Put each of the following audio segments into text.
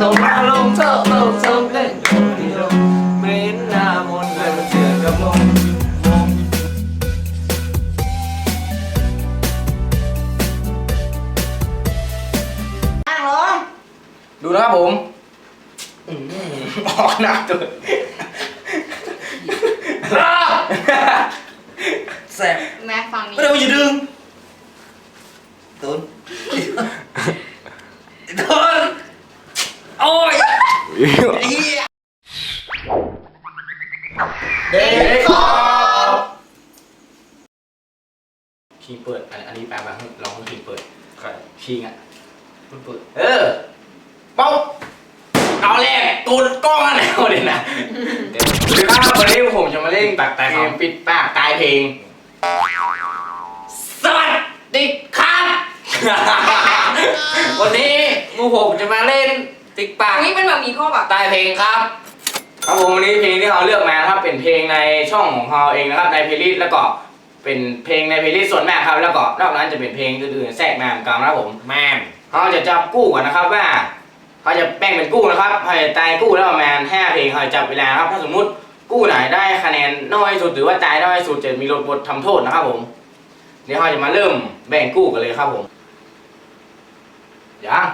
ต้องมาลงเท่าเราทำเล่นคนเดียวไม่เห็นหน้ามนต์เลยมันเชื่อกับมงมงนั่งลงดูนะครับผมอืมออกหน้าตัวอ้าวแสบแม่ฟังนี้ไม่ได้ว่าอย่าดึงตุนตุนโอ้ย เด็กขอบคีเปิด อันอันนี้แปลว่าลองให้คีเปิดใครชิงอะมันเปิด เออป๊อกเอาแรกตูนกล้องอะไรเอาเลยนะสวัสดีครับวันนี้ผมจะมาเล่นตักแต่เพลงปิดปากตายเพลง ติ๊กปากอันนี้เป็นแบบมีข้อแบบตายเพลงครับ ครับผมวันนี้เพลงที่เราเลือกมานะครับเป็นเพลงในช่องของเราเองนะครับในเพลย์ลิสต์แล้วก็เป็นเพลงในเพลย์ลิสต์ส่วนมากครับ แล้วก็นอกนั้นจะเป็นเพลงอื่นๆแทรกมาเหมือนกันนะครับผมแม่มเขาจะจับกู้กันนะครับว่าเขาจะแบ่งเป็นกู้นะครับเขาจะตายกู้แล้วประมาณห้าเพลงเขาจะจับเวลาครับถ้าสมมุติกู้ไหนได้คะแนนน้อยสุดหรือว่าตายน้อยสุดจะมีลดบททำโทษนะครับผม เดี๋ยวเขาจะมาเริ่มแบ่งกู้กันเลยครับผมยัง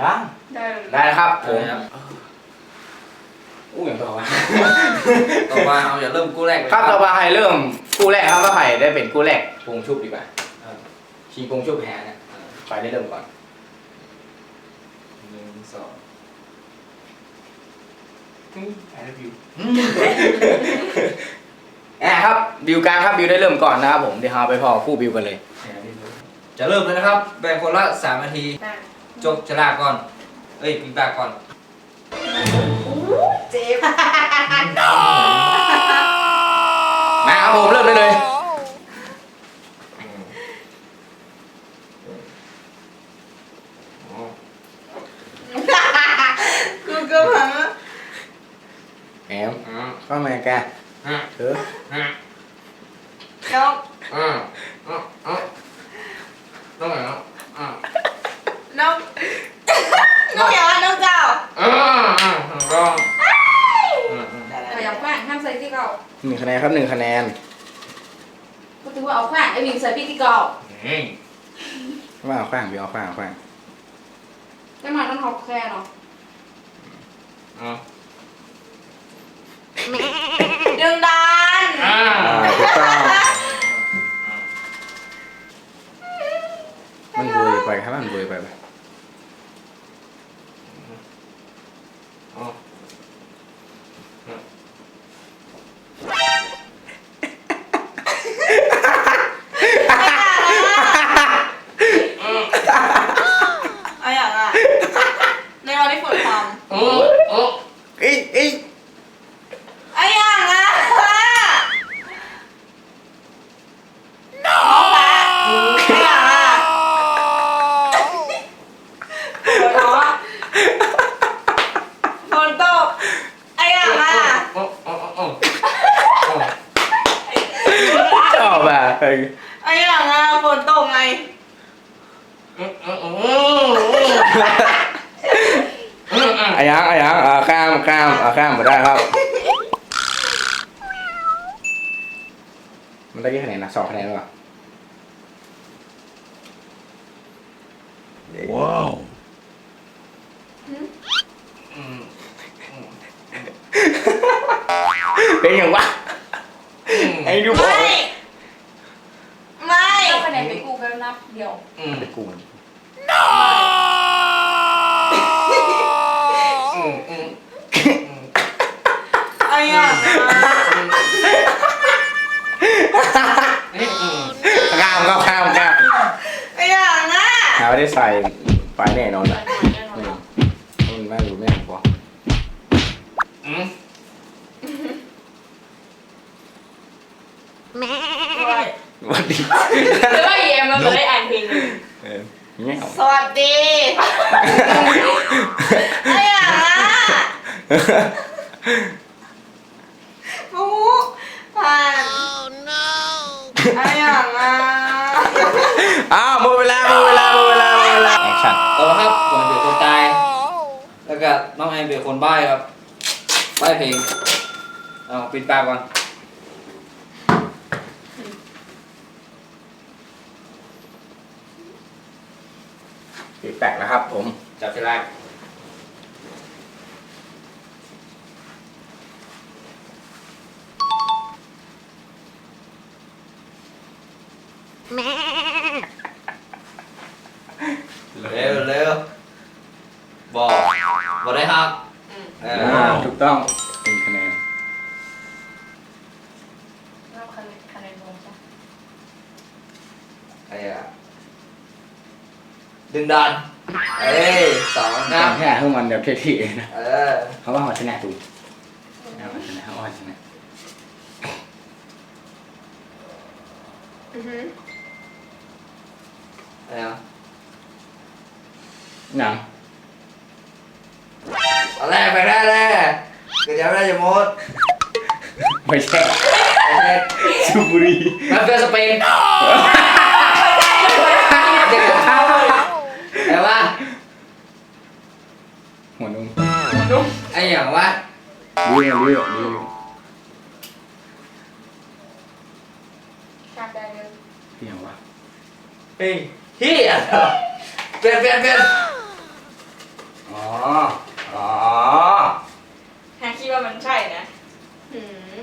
ยังได้เลยได้แล้วครับผมครับ อู้อย่างต่อวะต่อมาเอาอย่าเริ่มกู้แรกเลยครับต่อไปให้เริ่มกู้แรกครับว่าใครได้เป็นกู้แรกปรุงชุบดีกว่าอ่าชีปรุงชุบแพ้นะใครได้เริ่มก่อนหนึ่งสองแพ้บิวอะครับบิวกลางครับบิวได้เริ่มก่อนนะครับผมเดี๋ยวเราไปพอคู่บิวกันเลยแหมนี่เลยจะเริ่มเลยนะครับแบ่งคนละสามนาทีได้ จกฉลากก่อนเอ้ยปิงปากก่อนเจ็บมาครั น้อง น้องอย่าว่าน้องเจ้าอ่าอ่าลองอืมอืมแต่อย่าแขว้งห้ามใส่ที่เก่าหนึ่งคะแนนครับหนึ่งคะแนนก็ถือว่าเอาแขว้งไอ้วิงใส่พี่ที่เก่าอืมว่าเอาขว้างบิวเอาขว้างเอาขว้างไม่มาต้องทอกแค่เนาะอ่าดึงดันอ่าอ่าถูกต้องมันเบยไปครับมันเบยไปไป อ่า ไอ้อย่างอะในวันที่ฝนพร โอ้โอ้ เอ้ยเอ้ย ไอ้อย่างอะน้องแปะไอ้อย่างอะฝนร้อน ฝนตกไอ้อย่างอะโอ้โอ้โอ้ชอบอะเฮ้ยไอ้อย่างอะฝนตกไงโอ้โอ้โอ้อายังอายังอ่าข้ามข้ามอ่าข้ามมาได้ครับ มันได้กี่คะแนนนะสองคะแนนหรือเปล่าว้าว เป็นอย่างวะไอ้ดูบอไม่กไม่เอาคะแนนไปกูกันนับเดียวอืมไปกูมันอืมอืมไอ้อย่างอะนี่อืมข้ามครับข้ามข้ามไอ้อย่างอะ หาไม่ได้ใส่ไฟแน่นอนอะ สวัสดีไอ้อย่างอะฟูผ่านไอ้อย่างอะอ้าวหมดเวลาหมดเวลาหมดเวลาหมดเวลาแอคชั่นต่อครับก่อนเดี๋ยวคนตายน้องแอนเป็นคนใบ้ครับใบ้เพลงเอาปิดปากก่อน ปิดแปลกนะครับ ผมจับเวลาเร็วเร็วบอกบอกได้ครับอืมเออ่าอถูกต้องเป็นคะแนน รับคะแนนคะแนนรวมใช่ ไอ้อะ ดึงดันเอ้ยสองนะแค่ให้มันเดี๋ยวเท่ๆนะเออเขาว่าหัวชนะถูกเอาหัวชนะเขาว่าหัวชนะอือหืออะไรอะหนังตอนแรกไปได้แน่เกิดยังไม่ได้จะมดไม่ใช่โอเคสูบบุหรีมาเฟียสเปนเด็กกับข้าวไอ้ว่า หัวนุ่ มไอ้อย่างว่ารู้อยู่รู้อยู่รู้อยู่กลับได้เลยเพียงวะเฮ้ยเฮียเปลี่ยนเปลี่ยนเปลี่ยนอ๋อ อ๋อหาคิดว่ามันใช่นะหืม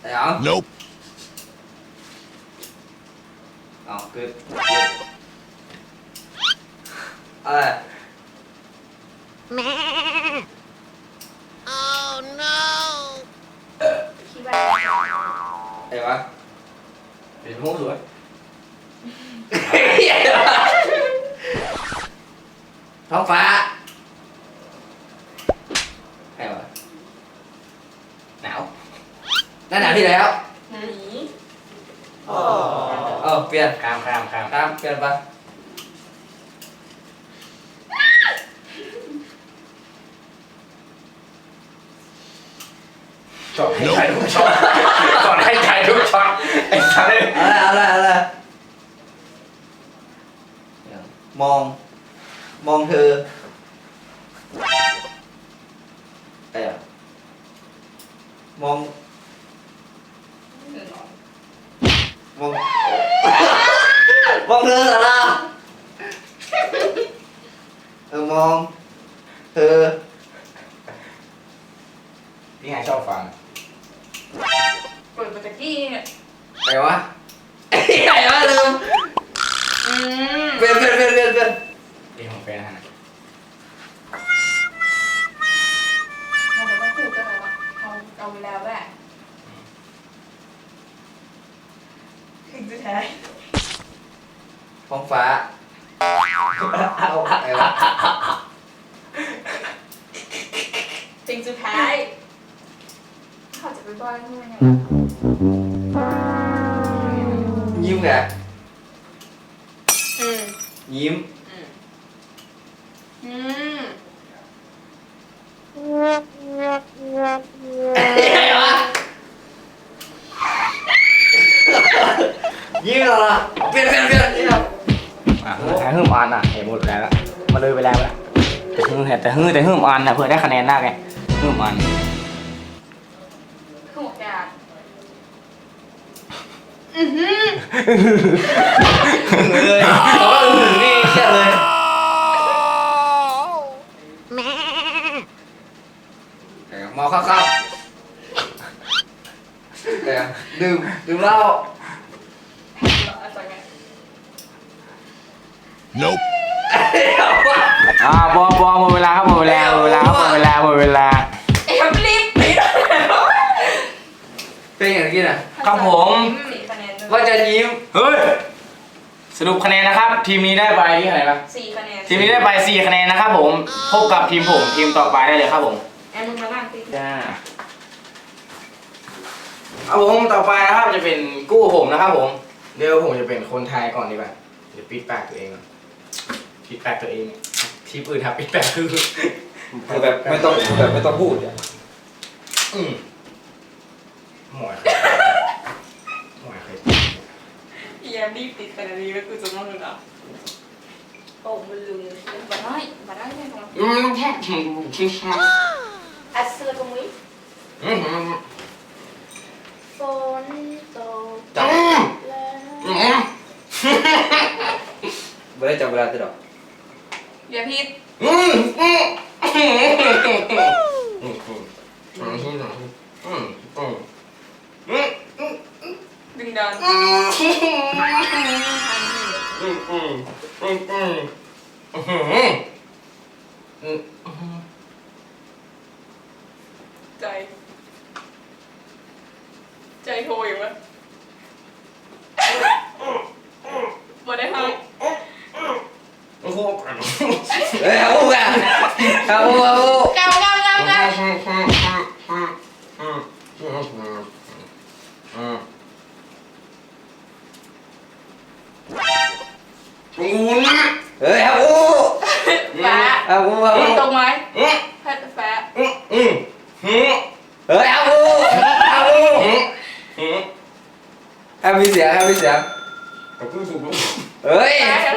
ไอ้อ๋อง Nope. เอาเกิดอะไร คิดว่า ไอ้วะ เป็นหูสวย เหี้ยท้องฟ้าไอ้วะ หนาว หน้าหนาวที่แล้ว หนี เออเปลี่ยน ข้ามข้ามข้าม ตามเปลี่ยนไป จอดให้ใจทุกช็อตจอดให้ใจทุกช็อตไอ้สัสเลยเอาละเอาละเอาละมอง มองเธอไอ้อะมอง มอง มองเธอเหรอล่ะเออมอง เธอ พี่ไงชอบฟัง เปิดมาจากกี้เนี่ยไอ้วะไอ้ไอ้วะลืมอืมเปลี่ยนเป หืมอันอะเห็นหมดแล้วละมาเลยไปแล้วละแต่หืมแต่หืมแต่หืมอันอะเพื่อได้คะแนนหน้าไงหืมอันคือหมวกยาอือหือเลยเขาก็อึ้งนี่เครียดเลยเอ้ยมองเข้าเข้าเอ้ยดื่มดื่มเหล้าจากไง Nope. อ่าบอบอหมดเวลาครับหมดเวลาหมดเวลาครับหมดเวลาหมดเวลาเอ็มรีบปิดเป็นอย่างนี้นะครับผมสี่คะแนนว่าจะยิ้มเฮ้ยสรุปคะแนนนะครับ ทีมนี้ได้ไปที่ไหนครับสี่คะแนนทีมนี้ได้ไป4คะแนนนะครับผมพบกับทีมผมทีมต่อไปได้เลยครับผมแอนมึงมานั่งสิจ้าเอาผมต่อไปนะครับจะเป็นกู้ผมนะครับผมเดี๋ยวผมจะเป็นคนไทยก่อนดีกว่าเดี๋ยวปิดปากตัวเองก่อน ปิดปากตัวเองทีมอื่นครับปิดปากคือคือแบบไม่ต้องแบบไม่ต้องพูดอะอืมหมวยหมวยเคยพี่แอมรีบติดคะแนนนี้แล้วกูจะต้องรู้นะโอ้มันลืมมาได้มาได้แน่นอนอืมแค่อัดเสื้อตรงนี้อืมอืมฝนตกจับแล้วอืม ไม่ได้จับเวลาติดหรอกอย่าพิษอืมอืมอืมอืมอืมอืมอืมอืมอืมอืมดึงดันอืมอืมอืมอืมอืมอืมใจ ใจโทรอยู่วะบ่ได้ห้ามโอ้โหเฮ้ยเอาอู้กันเอาอู้เอาอู้เก้าเก้าเก้าเก้างูนะเฮ้ยเอาอู้ฟ้าเอาอู้เอาพิอู้ษตรงไหมอืมแพทย์ฟ้า Ojo, eh, ahoga, ahogo, ahogo. Cao, cao, cao, cao. Tungguin mah. Eh, aku. Pak. Aku mau. Untung mai. Hết Pak. Eh, aku. Aku. Habis ya, habis ya. Aku suka. Eh.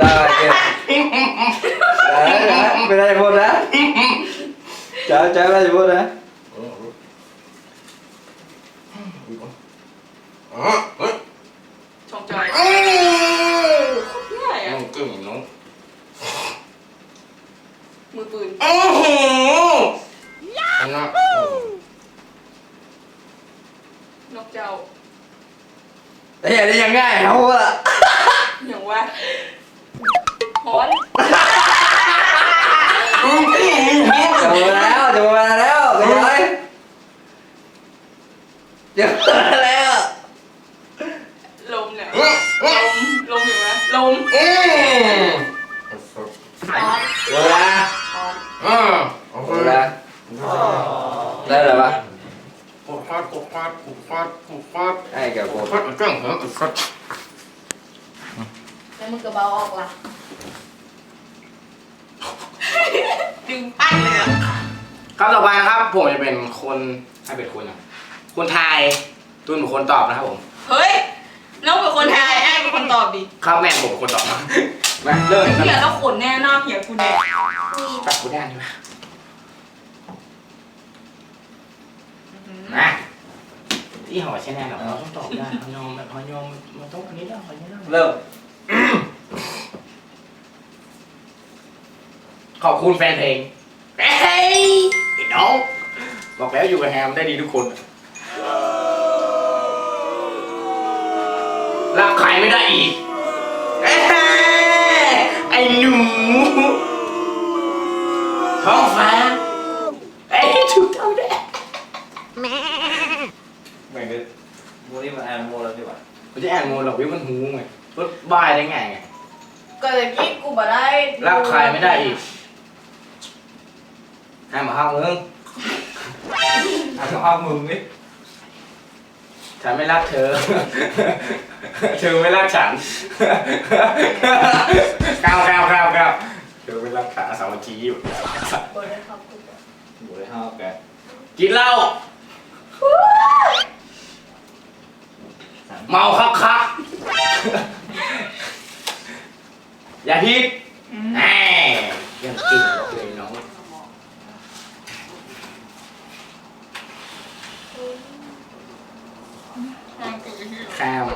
Dawaj, nie. Dobra, Dawaj, dawaj, woda. Ciao, ciao, daj woda. เนี่ยลมลมอยู่นะลมอืมฮอนหมดแล้วฮอนอ่าหมดแล้วได้หรือเปล่ากดฟาดกดฟาดกดฟาดกดฟาดไอ้กับกูฟาดเครื่องเหรอกดฟาดแล้วมึงก็เบาออกล่ะดึงปั้นเลยอะครับต่อไปนะครับ ผมจะเป็นคนให้เป็นคนนะคนไทยตุนเป็นคนตอบนะครับผม เฮ้ย ตอบดิครับแม่ผมเป็นคนตอบมาเริ่มเหียแล้วขนแน่หน้าเหียกูเนี่ยตัดกูได้ใช่ไหมนะที่หอใช่แน่หรอเราต้องตอบได้เขายอมแบบเขายอมมันต้องคนนี้ได้คนนี้ได้เริ่มขอบคุณแฟนเพลงเฮ้ยไอ้น้องบอกแล้วอยู่กับแฮมได้ดีทุกคน รักใครไม่ได้อีกเอ้ยไอ้หนูท้องฟ้าไอ้ยถูกต้องด้วยแบ่งเลยโมนี่มาอ่านโมแล้วดีกว่ากูจะอ่านโมหรอกวิวมันหูไงรถบายได้ไงไงก็เลยคิดกูบ่ได้รักใครไม่ได้อีกให้มาห้ามมึงอ่านก็เอามึงนี่ ฉันไม่รักเธอ เธอไม่รักฉันก้าวก้าวก้าวก้าวเธอไม่รักขาสามัคคีอยู่บ่ได้ครับกูบ่หมูได้ห้าแปดกินเหล้าสามเมาคักคักอย่าพิษแหมยังจริงเลยน้อง ข้าม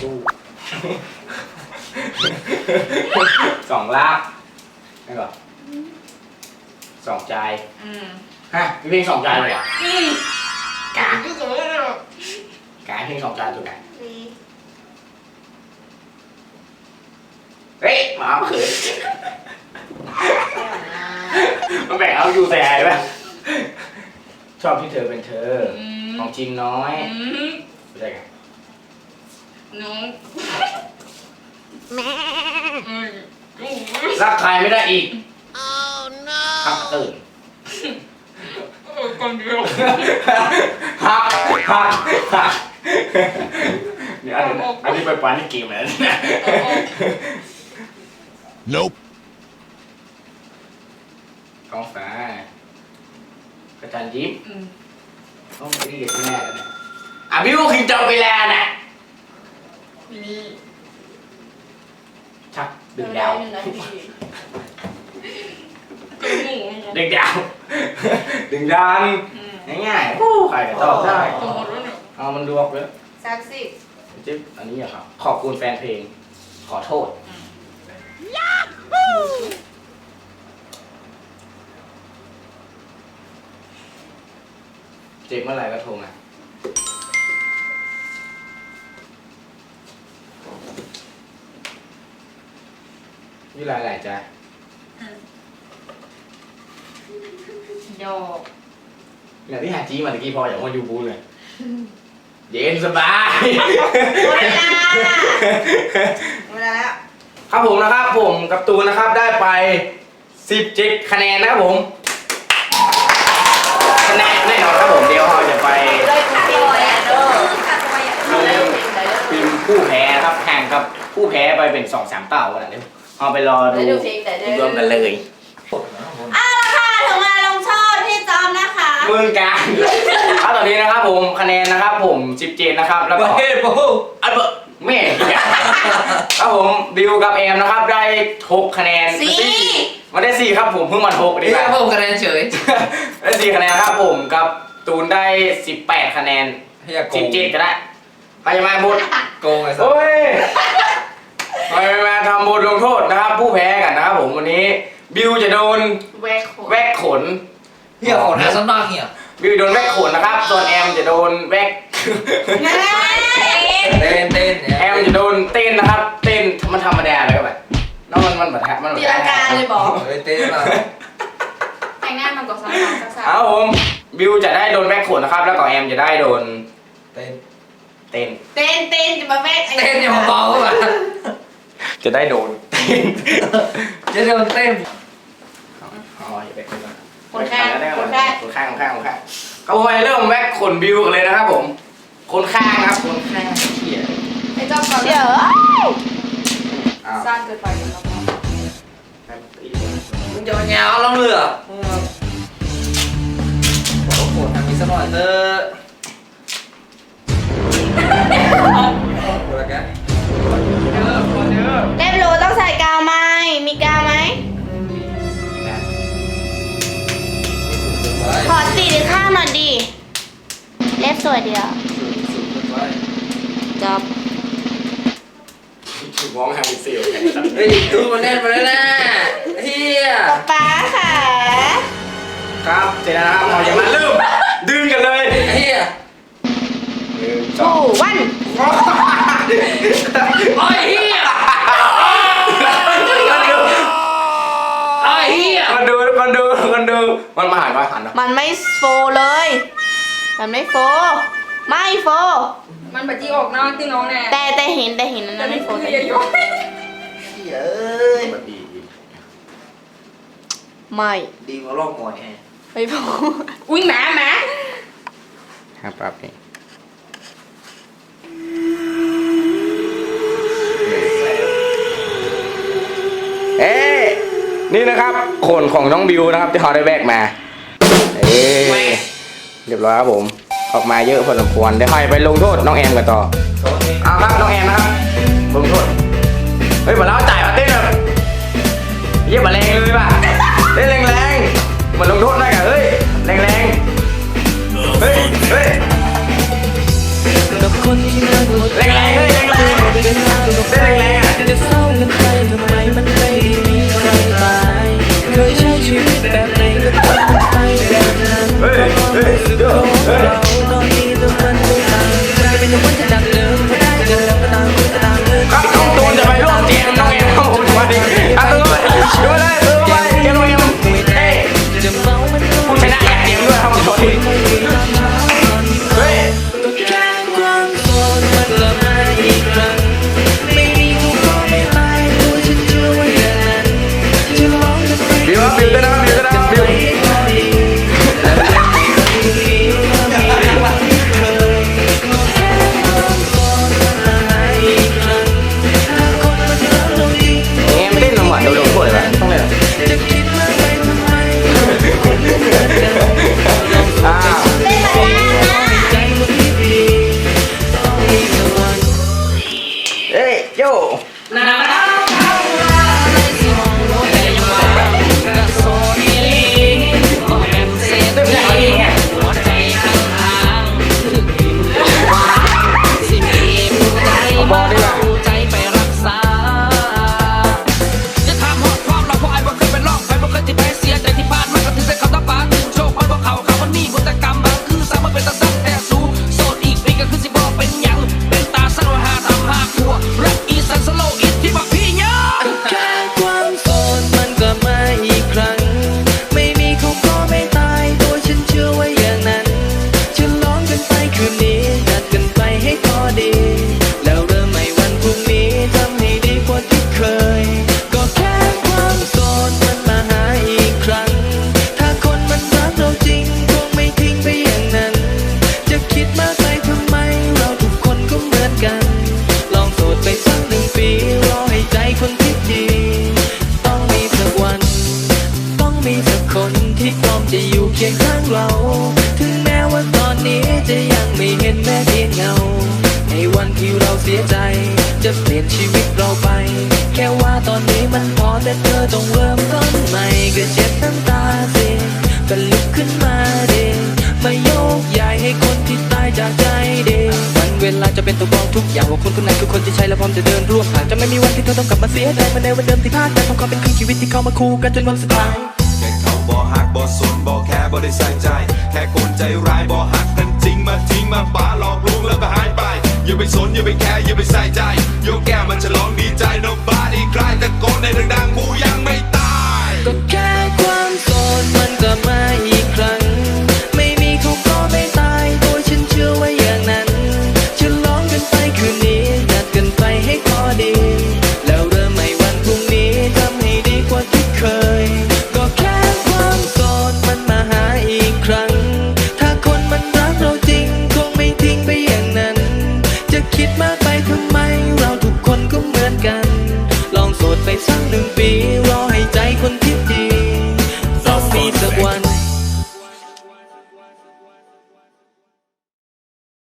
สู้สองลาบไม่หรอสองใจายอืมฮะมีเพลงสองใจายเลยเหรอะอืมกากาเพลงสองใจายตัวไหนเฮ้ยหมาเขินมันแบ่งเอาอยู่แต่ไหนปะ ชอบที่เธอเป็นเธออืมของจริงน้อยอืมไม่ใช่ไงหนูอืมรักใครไม่ได้อีกฮักตื่นเออคนเดียวฮักฮักฮักเนี่ยอันนี้อันนี้ไปปานนี่เกมแล้วเนี่ย Nope. ท้องฟ้า กระจันยิ้มอืมต้องรีบแน่เลยเนี่ยอะบิวคิงจบไปแล้วนะนี่ชักดึงดาวหนึ่งนาทีจมูกมันดึงดาว ดึงดันอืมง่ายๆผู้ใครก็ตอบได้ตรงหมดแล้วเนี่ยเอามันดวกเลยสักสิบจิ๊บอันนี้อะครับ ขอบคุณแฟนเพลง ขอโทษ เจ็บเมื่อไหร่ก็โทรมานี่รายไหนจ๊ะ ดอกอย่างที่หาจีมาตะกี้พออย่างว่ายูบูเลย เย็นสบายเวลาเวลาแล้ว ครับผมนะครับผมกับตูนนะครับได้ไป 17 คะแนนนะครับผม คะแนนแน่นอนครับผมเดี๋ยวเราจะไป เลยค่ะตัวอย่าเด้อค่ะตัวอย่า ลง เด้อ ทีม ผู้แพ้นะครับแข่งกับผู้แพ้ไปเป็น2อสามเต่ากันนะเดี๋ยวเราไปรอดูเดี๋ยวดูเพลงแต่เด้อรวมกันเลยเอาละค่ะถึงเวลาลงโทษที่จอมนะคะมือการครับตอนนี้นะครับผมคะแนนนะครับ ผม17นะครับแล้วก็ประเทศโอ้โหอันเบอร์แม่ครับผมบิวกับแอมนะครับได้6คะแนนสี่มาได้สี่ครับผมเพิ่งมาหกดีนี่กว่าก็เพิ่มคะแนนเฉยได้สี่คะแนนครับผมกับตูนได้สิบแปดคะแนนเฮียโกสิบงเจ็ดก็ได้ ใครจะมาบทโกงไอ้สัส โอ้ยใครมาทำบทลงโทษนะครับ ผู้แพ้กันนะครับผมวันนี้ บิวจะโดนแวกโคแวกขนเฮียขอหาสักหน่อยเฮียบิวโดนแวกขนนะครับ ส่วนแอมจะโดนแวก ง่ายเต้นเต้นเนี่ยแอมจะโดนเต้นนะครับ เต้นมันธรรมดาเลยก็แบบน้องมันมันแบบมันแบบตีลังกาเลยบอกเฮ้ยเต้นมาแต่งหน้ามันก็ซ้ำๆซักเอาผมบิวจะได้โดนแวกขนนะครับ แล้วก็แอมจะได้โดนเต้น เต้น เต้นเต้นจะมาแวกเต้นอย่ามาเบาๆแบบจะได้โดนเต้นจะโดนเต้นอ๋ออย่าไปคุยกันคนข้างคนข้างคนข้างคนข้างคนข้างเขาไปเริ่มแว็กขนบิวกันเลยนะครับผม คนข้างครับคนข้างเขี่ยๆไอ้เจ้าก่อนเดี๋ยวอ้าวสร้างเกินไปแล้วก็มึงจะมาแงวลองเรือขอโหดทำมีสักหน่อยเถอะโหดแกเล็บหรูต้องใส่กาวไหมมีกาวไหมขอตีดข้างหน่อยดิ เล็บสวยเดียวจบมองหาเป็นเสียวเฮ้ยดูมันแน่นมาแล้วนะเฮียป๊าค่ะ ครับเสร็จแล้วนะครับเราจะมาเริ่มดึงกันเลย เฮียหนึ่ง สทูองวันไอ้เฮียไอ้เฮียคนดูคนดูคนดูมันมาหันมาหันนะมันไม่โฟเลย มันไม่โฟ ไม่โฟ มันบัดจี้ออกนอกที่น้องแน่แต่แต่เห็นแต่เห็นอันแต่นั้นไม่ไม่โฟคือแต่อย่าโยนเอ้ยแบบดีไม่ดีกว่าลอกหมอยแฮะไม่โฟอุ้ยหมาหมาครับปั๊บเอง เอ๊นี่นะครับขนของน้องบิวนะครับที่เขาได้แบกมาเอ๊เรียบร้อยครับผม ออกมาเยอะพอสมควรเดี๋ยวค่อยไปลงโทษน้องแอมกันต่อเอาครับน้องแอมนะครับลงโทษเฮ้ยมาแล้วจ่ายมาเต้นแบบเยี่ยมมาแรงเลยป่ะเต้นแรงๆเหมือนลงโทษได้กันเฮ้ยแรงๆเฮ้ยเฮ้ย คนที่น่าปวดแรงๆเฮ้ยแรงๆเป็นเวลากับเต้นแรงจะเศร้ากันไปทำไมมันไม่มีใครตายเคยใช้ชีวิตแบบไหนก็ต้องไปแบบนั้นเฮ้ยเฮ้ยสึกเดี๋ยวของเราตอนนี้แต่มันไม่ต่างมันจะเป็นวันจะดังเดิมพอได้เจอแล้วก็ตางคนก็ตางเดินครับน้องตูนจะไปร่วมเตียงน้องแอมครับผมสวัสดีอะตูนไปดูเลยตูนไปเดี๋ย เธอต้องกลับมาเสียใจเหมือนในวันเดิมที่พลาดไปของควาเป็นคืนชีวิตที่เข้ามาคู่กันจนวันสุดท้ายแค่เขาบ่หักบ่สนบ่แค่บ่ได้ใส่ใจ แค่คนใจร้ายบ่หักกันจริงมาทิ้งมาป่าหลอกลวงแล้วก็หายไปอย่าไปสนอย่าไปแคร์อย่าไปใส่ใจโยกแก้วมันจะร้องดีใจ nobody